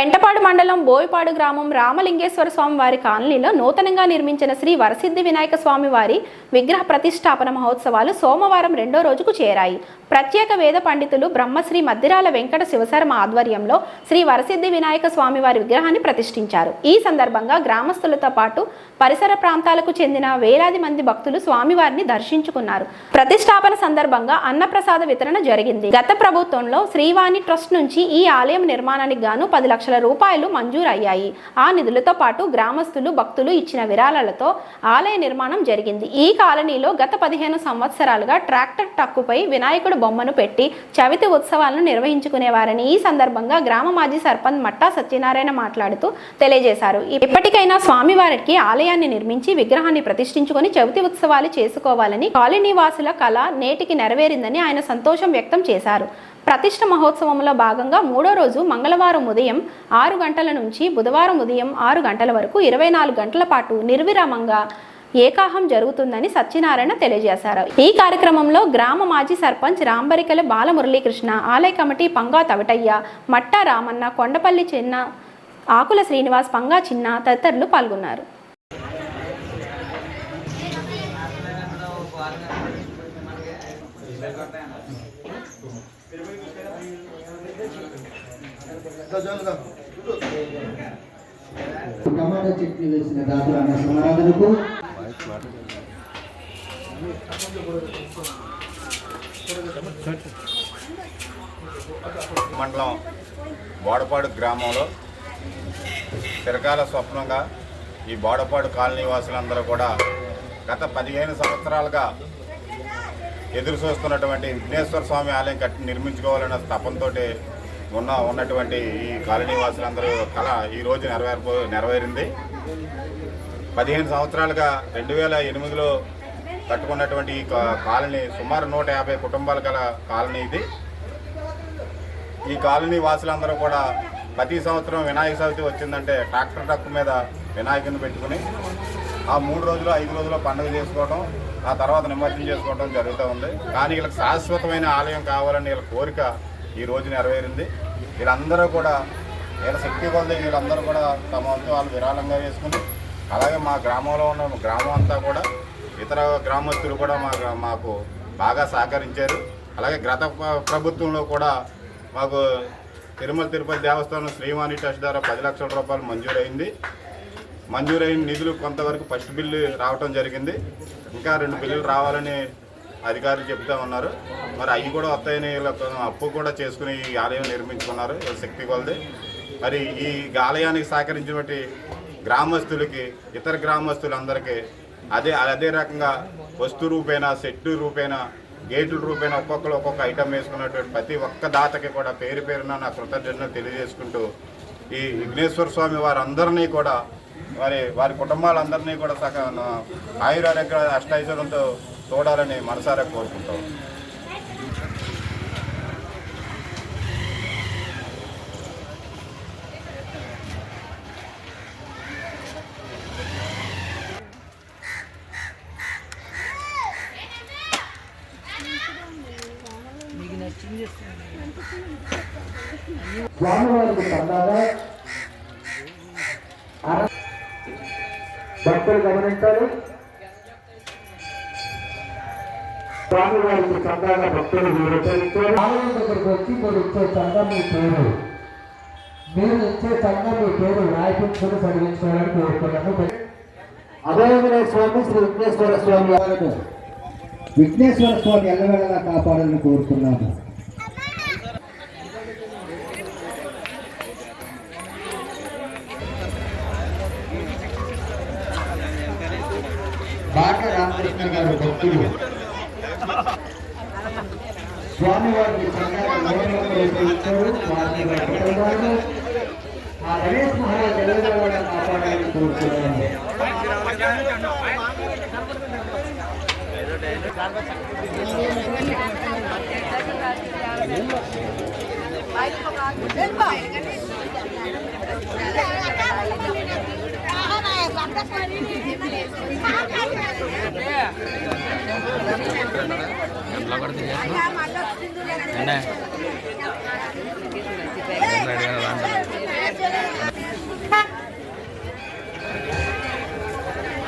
పెంటపాడు మండలం బోయపాడు గ్రామం రామలింగేశ్వర స్వామి వారి కాలనీలో నూతనంగా నిర్మించిన శ్రీ వరసిద్ధి వినాయక స్వామి వారి విగ్రహ ప్రతిష్టాపన మహోత్సవాలు సోమవారం రెండో రోజుకు చేరాయి. ప్రత్యేక వేద పండితులు బ్రహ్మశ్రీ మద్దిరాల వెంకట శివశర్మ ఆధ్వర్యంలో శ్రీ వరసిద్ధి వినాయక స్వామి వారి విగ్రహాన్ని ప్రతిష్ఠించారు. ఈ సందర్భంగా గ్రామస్తులతో పాటు పరిసర ప్రాంతాలకు చెందిన వేలాది మంది భక్తులు స్వామివారిని దర్శించుకున్నారు. ప్రతిష్టాపన సందర్భంగా అన్నప్రసాద వితరణ జరిగింది. గత ప్రభుత్వంలో శ్రీవాణి ట్రస్ట్ నుంచి ఈ ఆలయం నిర్మాణానికి గాను పది లక్షల రూపాయలు మంజూరయ్యాయి. ఆ నిధులతో పాటు గ్రామస్తులు భక్తులు ఇచ్చిన విరాళాలతో ఆలయ నిర్మాణం జరిగింది. ఈ కాలనీలో గత పదిహేను సంవత్సరాలుగా ట్రాక్టర్ టక్కుపై వినాయకుడు బొమ్మను పెట్టి చవితి ఉత్సవాలను నిర్వహించుకునేవారని ఈ సందర్భంగా గ్రామ మాజీ సర్పంచ్ మట్టా సత్యనారాయణ మాట్లాడుతూ తెలియజేశారు. ఇప్పటికైనా స్వామివారికి ఆలయాన్ని నిర్మించి విగ్రహాన్ని ప్రతిష్ఠించుకొని చవితి ఉత్సవాలు చేసుకోవాలని కాలనీ వాసుల కళ నేటికి నెరవేరిందని ఆయన సంతోషం వ్యక్తం చేశారు. ప్రతిష్ఠ మహోత్సవంలో భాగంగా మూడో రోజు మంగళవారం ఉదయం ఆరు గంటల నుంచి బుధవారం ఉదయం ఆరు గంటల వరకు ఇరవై నాలుగు గంటల పాటు నిర్విరామంగా ఏకాహం జరుగుతుందని సత్యనారాయణ తెలియజేశారు. ఈ కార్యక్రమంలో గ్రామ మాజీ సర్పంచ్ రాంబరికల బాలమురళీకృష్ణ ఆలయ కమిటీ పంగా తవిటయ్య మట్టా రామన్న కొండపల్లి చిన్న ఆకుల శ్రీనివాస్ పంగా చిన్న తదితరులు పాల్గొన్నారు. టమాటా చట్నీ వేసిన దాతలు అన్న సమారాధనకు మండలం బోడపాడు గ్రామంలో చిరకాల స్వప్నంగా ఈ బోడపాడు కాలనీ వాసులందరూ కూడా గత పదిహేను సంవత్సరాలుగా ఎదురు చూస్తున్నటువంటి విఘ్నేశ్వర స్వామి ఆలయం కట్టి నిర్మించుకోవాలన్న తపంతో ఉన్న ఉన్నటువంటి ఈ కాలనీ వాసులందరూ కళ ఈ రోజు నెరవేర్పో నెరవేరింది. పదిహేను సంవత్సరాలుగా రెండు వేల ఎనిమిదిలో కట్టుకున్నటువంటి ఈ కాలనీ సుమారు నూట యాభై కుటుంబాలు గల కాలనీ ఇది. ఈ కాలనీ వాసులందరూ కూడా ప్రతి సంవత్సరం వినాయక చవితి వచ్చిందంటే ట్రాక్టర్ ట్రక్ మీద వినాయకుని పెట్టుకుని ఆ మూడు రోజులు ఐదు రోజులు పండుగ చేసుకోవడం ఆ తర్వాత నిమజ్జనం చేసుకోవడం జరుగుతూ ఉంది. కానీ వీళ్ళకి శాశ్వతమైన ఆలయం కావాలని వీళ్ళ కోరిక ఈ రోజు నెరవేరింది. వీళ్ళందరూ కూడా వీళ్ళ శక్తి కొలది వీళ్ళందరూ కూడా తమ వంతు వాళ్ళు విరాళంగా వేసుకుని అలాగే మా గ్రామంలో ఉన్న గ్రామం అంతా కూడా ఇతర గ్రామస్తులు కూడా మా మాకు బాగా సహకరించారు. అలాగే గత ప్రభుత్వంలో కూడా మాకు తిరుమల తిరుపతి దేవస్థానం శ్రీవాణి ట్రస్ట్ ద్వారా పది లక్షల రూపాయలు మంజూరైంది. మంజూరైన నిధులు కొంతవరకు ఫస్ట్ బిల్లు రావటం జరిగింది. ఇంకా రెండు బిల్లులు రావాలని అధికారులు చెప్తా ఉన్నారు. మరి అవి కూడా వస్తాయని అప్పు కూడా చేసుకుని ఈ ఆలయం నిర్మించుకున్నారు. శక్తి కొలది. మరి ఈ ఆలయానికి సహకరించినటువంటి గ్రామస్తులకి ఇతర గ్రామస్తులందరికీ అదే అదే రకంగా వస్తు రూపేణ సెట్టు రూపేణ గేట్ల రూపేణ ఒక్కొక్కరు ఒక్కొక్క ఐటమ్ వేసుకున్నటువంటి ప్రతి ఒక్క దాతకి కూడా పేరు పేరున నా కృతజ్ఞతలు తెలియజేసుకుంటూ ఈ విఘ్నేశ్వర స్వామి వారందరినీ కూడా వారి వారి కుటుంబాలందరినీ కూడా సగ ఆయురారోగ్య అష్టైశ్వరంతో చూడాలని మనసారా కోరుకుంటాం. స్వామివారికి చందాగా భక్తులు గమనించాలి. స్వామివారికి చందాగా భక్తులు వివరించారు ఆలయం దగ్గరకు వచ్చి మీరు ఇచ్చే చందా మీ పేరు మీరు ఇచ్చే చందా మీ పేరు రాయిపించుకుని చదివించుకోవాలని కోరుకున్నాను అభయమైన స్వామి శ్రీ విఘ్నేశ్వర స్వామి వారు విఘ్నేశ్వర స్వామి ఎల్లవేళలా కాపాడాలని కోరుతున్నాను బాట రామకృష్ణ గారు భక్తులు. స్వామివారికి చక్కగా నవరత్నాలు ఉపయోగించారు వారిని వారి కుటుంబాలను ఆ గణేష్ మహారాజ్ ఎల్లవేళలా కాపాడాలని కోరుతున్నాను படத்துக்கு என்ன